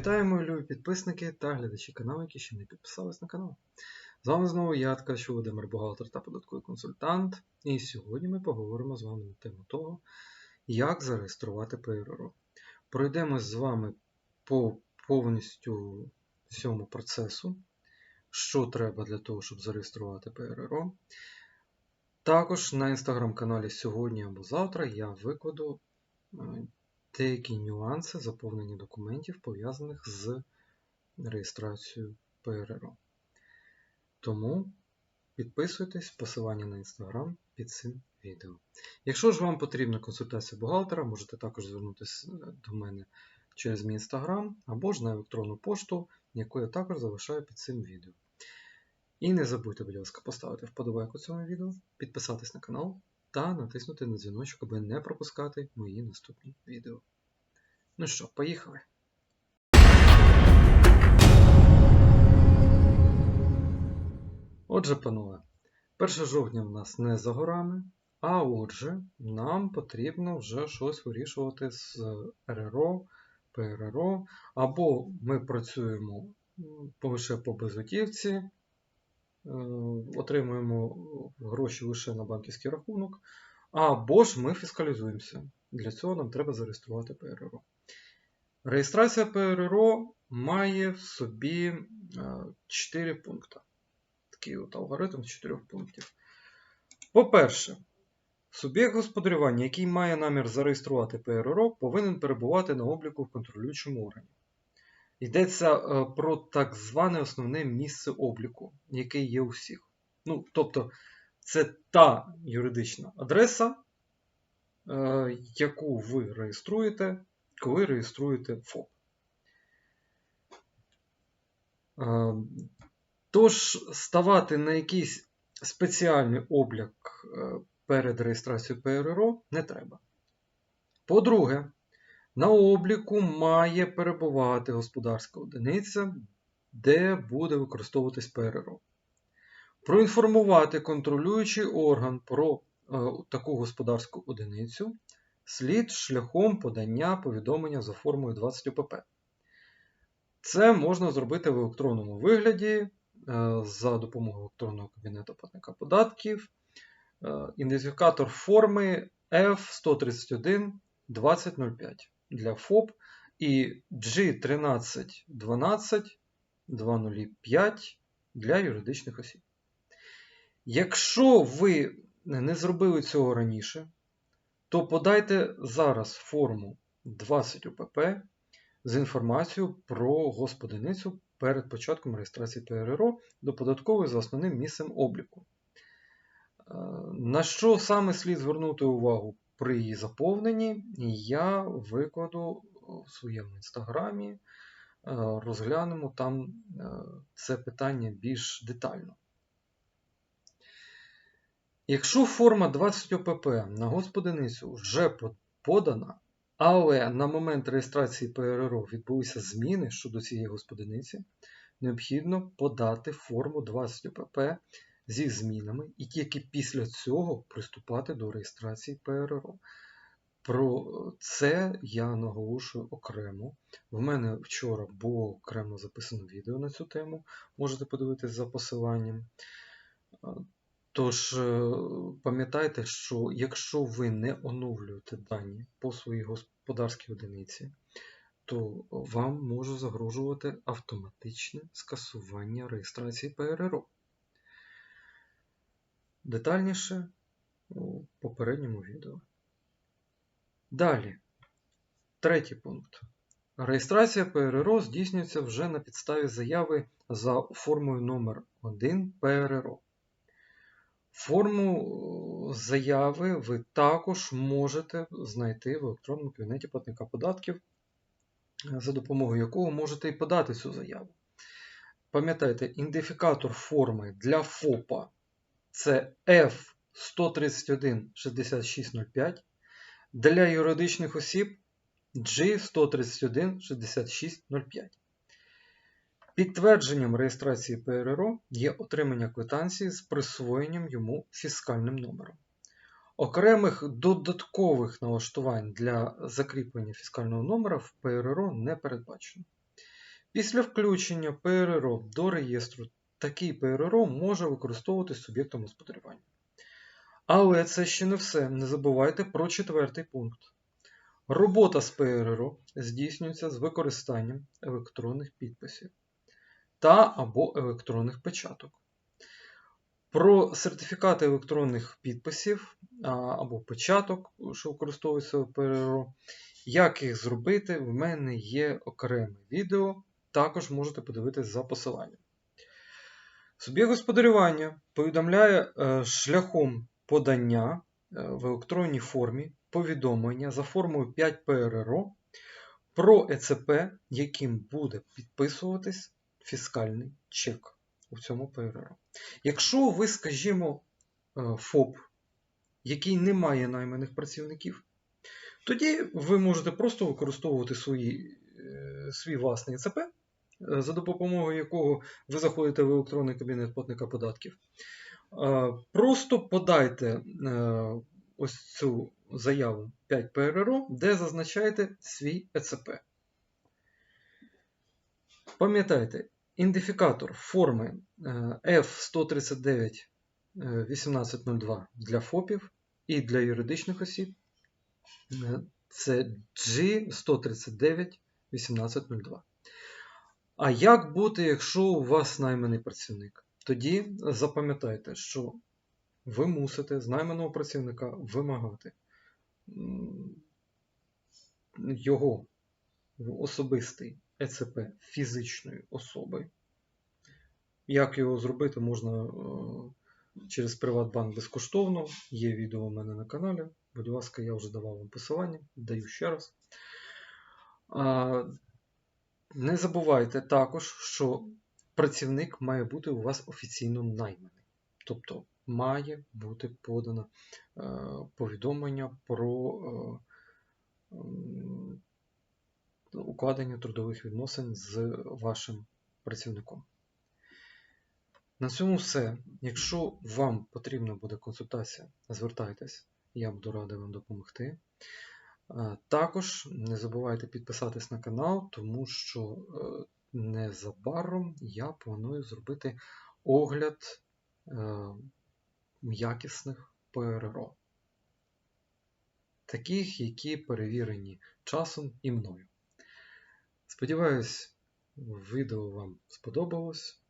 Вітаю, мої любі підписники та глядачі каналу, які ще не підписались на канал. З вами знову я, Ткач Володимир, бухгалтер та податковий консультант. І сьогодні ми поговоримо з вами на тему того, як зареєструвати ПРРО. Пройдемось з вами по повністю всьому процесу, що треба для того, щоб зареєструвати ПРРО. Також на інстаграм-каналі сьогодні або завтра я викладу е, деякі нюанси заповнення документів, пов'язаних з реєстрацією ПРРО. Тому підписуйтесь, посилання на інстаграм під цим відео. Якщо ж вам потрібна консультація бухгалтера, можете також звернутися до мене через мій інстаграм або ж на електронну пошту, яку я також залишаю під цим відео. І не забудьте, будь ласка, поставити вподобайку цьому відео, підписатись на канал та натиснути на дзвіночок, аби не пропускати мої наступні відео. Ну що, поїхали. Отже, панове, 1 жовтня в нас не за горами, а отже, нам потрібно вже щось вирішувати з РРО, ПРРО, або ми працюємо лише по безготівці, отримуємо гроші лише на банківський рахунок, або ж ми фіскалізуємося. Для цього нам треба зареєструвати ПРРО. Реєстрація ПРРО має в собі 4 пункти. Такий от алгоритм з 4 пунктів. По-перше, суб'єкт господарювання, який має намір зареєструвати ПРРО, повинен перебувати на обліку в контролюючому органі. Йдеться про так зване основне місце обліку, яке є у всіх. Ну, Тобто, це та юридична адреса, яку ви реєструєте, коли реєструєте ФОП. Тож, ставати на якийсь спеціальний облік перед реєстрацією ПРРО не треба. По-друге, на обліку має перебувати господарська одиниця, де буде використовуватись ПРРО. Проінформувати контролюючий орган про таку господарську одиницю слід шляхом подання повідомлення за формою 20 ОПП. Це можна зробити в електронному вигляді за допомогою електронного кабінету платника податків. Ідентифікатор форми F131 2005 для ФОП і G1312 205 для юридичних осіб. Якщо ви не зробили цього раніше, то подайте зараз форму 20 ОПП з інформацією про господиницю перед початком реєстрації ПРРО до податкової за основним місцем обліку. На що саме слід звернути увагу при її заповненні, я викладу в своєму інстаграмі, розглянемо там це питання більш детально. Якщо форма 20 ОПП на господиницю вже подана, але на момент реєстрації ПРРО відбулися зміни щодо цієї господиниці, необхідно подати форму 20 ОПП зі змінами і тільки після цього приступати до реєстрації ПРРО. Про це я наголошую окремо. В мене вчора було окремо записано відео на цю тему, можете подивитись за посиланням. Тож, пам'ятайте, що якщо ви не оновлюєте дані по своїй господарській одиниці, то вам може загрожувати автоматичне скасування реєстрації ПРРО. Детальніше у попередньому відео. Далі, третій пункт. Реєстрація ПРРО здійснюється вже на підставі заяви за формою номер 1 ПРРО. Форму заяви ви також можете знайти в електронному кабінеті платника податків, за допомогою якого можете і подати цю заяву. Пам'ятайте, ідентифікатор форми для ФОПа це F1316605, для юридичних осіб G1316605. Підтвердженням реєстрації ПРРО є отримання квитанції з присвоєнням йому фіскальним номером. Окремих додаткових налаштувань для закріплення фіскального номера в ПРРО не передбачено. Після включення ПРРО до реєстру такий ПРРО може використовуватись суб'єктом господарювання. Але це ще не все. Не забувайте про четвертий пункт. Робота з ПРРО здійснюється з використанням електронних підписів та або електронних печаток. Про сертифікати електронних підписів або печаток, що використовуються в ПРРО, як їх зробити, в мене є окреме відео, також можете подивитись за посиланням. Суб'єкт господарювання повідомляє е, шляхом подання е, в електронній формі повідомлення за формою 5 ПРРО про ЕЦП, яким буде підписуватись фіскальний чек у цьому ПРРО. Якщо ви, скажімо, е, ФОП, який не має найманих працівників, тоді ви можете просто використовувати свої, свій власний ЕЦП, за допомогою якого ви заходите в електронний кабінет платника податків. Е, Просто подайте е, ось цю заяву 5 ПРРО, де зазначаєте свій ЕЦП. Пам'ятайте, ідентифікатор форми е, F139 1802 для ФОПів і для юридичних осіб. Е, Це G139 1802. А як бути, якщо у вас найманий працівник? Тоді запам'ятайте, що ви мусите з найманого працівника вимагати його особистий ЕЦП фізичної особи. Як його зробити, можна е, через Приватбанк безкоштовно. Є відео у мене на каналі. Будь ласка, я вже давав вам посилання, даю ще раз. Не забувайте також, що працівник має бути у вас офіційно найманий. Тобто має бути подано е, повідомлення про е, укладення трудових відносин з вашим працівником. На цьому все. Якщо вам потрібна буде консультація, звертайтесь, я буду радий вам допомогти. Е, Також не забувайте підписатись на канал, тому що е, незабаром я планую зробити огляд е, якісних ПРРО. Таких, які перевірені часом і мною. Сподіваюсь, відео вам сподобалось.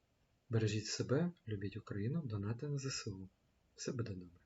Бережіть себе, любіть Україну, донати на ЗСУ. Все буде добре.